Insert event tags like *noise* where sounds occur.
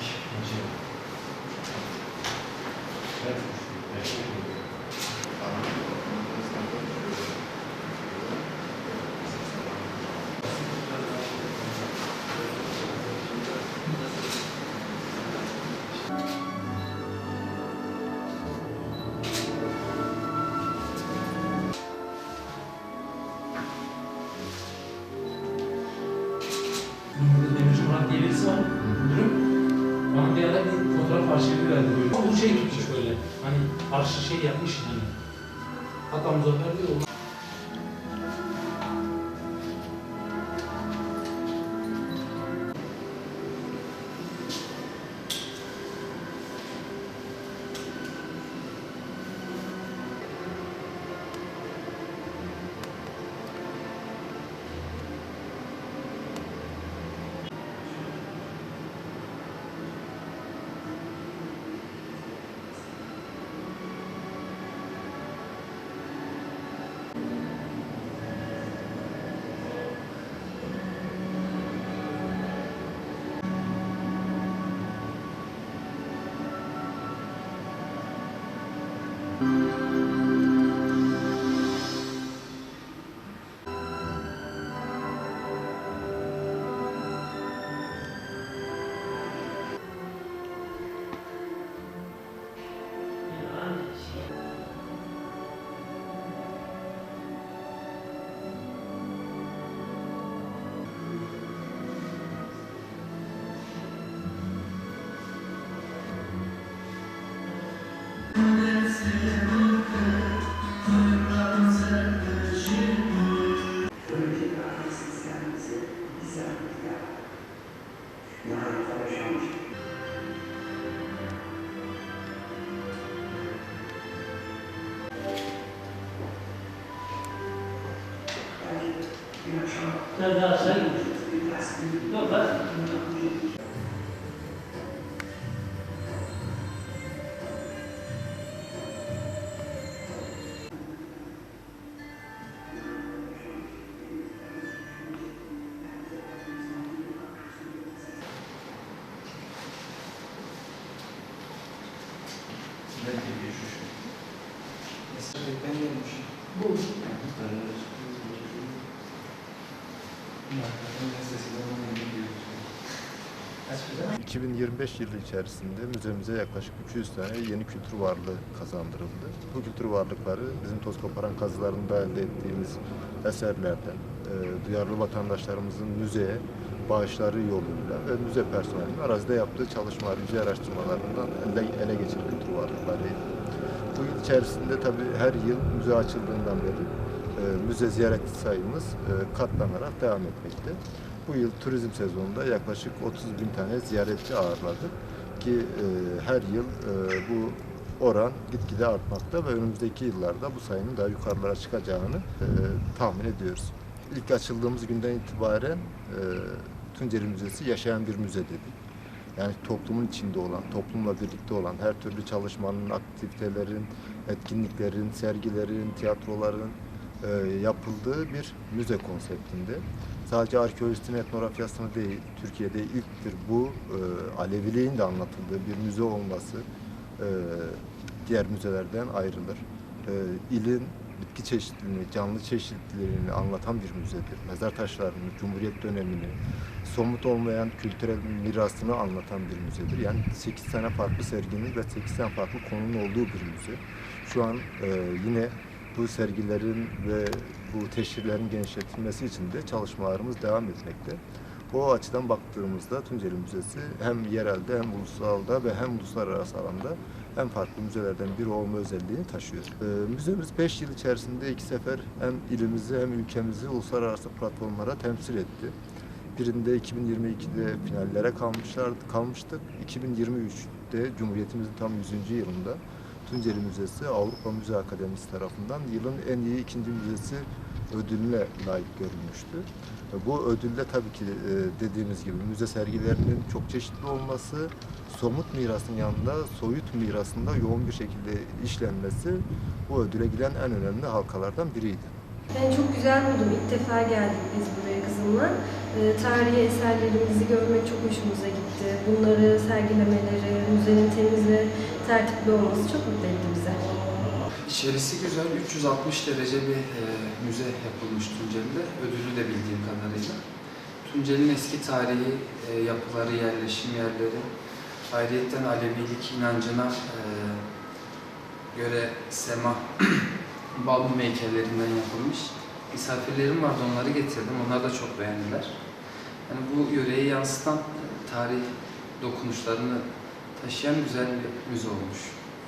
주십시오. Arşivi verdi böyle. Ama bu şey gitmiş böyle. Hani arşi şey yapmış yani. Hatta Muzaffer diyor. O- Bu. 2025 yılı içerisinde müzemize yaklaşık 200 tane yeni kültür varlığı kazandırıldı. Bu kültür varlıkları bizim toz koparan kazılarında elde ettiğimiz eserlerden, e, duyarlı vatandaşlarımızın müzeye bağışları yoluyla ve müze personelinin arazide yaptığı çalışmalar, yüzey araştırmalarından ele, ele geçen kültür varlıklarıydı. Bu yıl içerisinde tabii her yıl müze açıldığından beri müze ziyaretçi sayımız e, katlanarak devam etmekte. Bu yıl turizm sezonunda yaklaşık 30 bin tane ziyaretçi ağırladık ki e, her yıl e, bu oran gitgide artmakta ve önümüzdeki yıllarda bu sayının daha yukarılara çıkacağını e, tahmin ediyoruz. İlk açıldığımız günden itibaren e, Tunceli Müzesi yaşayan bir müze dedik. Yani toplumun içinde olan, toplumla birlikte olan her türlü çalışmanın, aktivitelerin, etkinliklerin, sergilerin, tiyatroların e, yapıldığı bir müze konseptinde. Sadece arkeolojisinin etnografyasını değil, Türkiye'de ilktir bu e, Aleviliğin de anlatıldığı bir müze olması e, diğer müzelerden ayrılır. E, ilin bitki çeşitliliğini, canlı çeşitliliğini anlatan bir müzedir. Mezar taşlarını, Cumhuriyet dönemini, somut olmayan kültürel mirasını anlatan bir müzedir. Yani 8 tane farklı serginin ve 8 tane farklı konunun olduğu bir müze. Şu an e, yine bu sergilerin ve bu teşhirlerin genişletilmesi için de çalışmalarımız devam etmekte. O açıdan baktığımızda Tunceli Müzesi hem yerelde hem ulusalda ve hem uluslararası alanda en farklı müzelerden biri olma özelliğini taşıyor. Ee, müzemiz 5 yıl içerisinde iki sefer hem ilimizi hem ülkemizi uluslararası platformlara temsil etti. Birinde 2022'de finallere kalmışlardı, kalmıştık. 2023'te Cumhuriyetimizin tam 100. yılında Tunceli Müzesi Avrupa Müze Akademisi tarafından yılın en iyi ikinci müzesi ödülüne layık görülmüştü. Bu ödülde tabii ki e, dediğimiz gibi müze sergilerinin çok çeşitli olması, somut mirasın yanında soyut mirasında yoğun bir şekilde işlenmesi bu ödüle giden en önemli halkalardan biriydi. Ben çok güzel buldum. İlk defa geldik biz buraya kızımla. Ee, tarihi eserlerimizi görmek çok hoşumuza gitti. Bunları sergilemeleri, müzenin temiz ve tertipli olması çok mutlu etti bize. İçerisi güzel, 360 derece bir e, müze yapılmış Tunceli'de, ödülü de bildiğim kadarıyla. Tunceli'nin eski tarihi, e, yapıları, yerleşim yerleri, ayrıyetten Alevilik inancına e, göre sema, *clears throat* balmum heykellerinden yapılmış. Misafirlerim vardı, onları getirdim. Onlar da çok beğendiler. Yani bu yöreyi yansıtan e, tarih dokunuşlarını taşıyan güzel bir müze olmuş.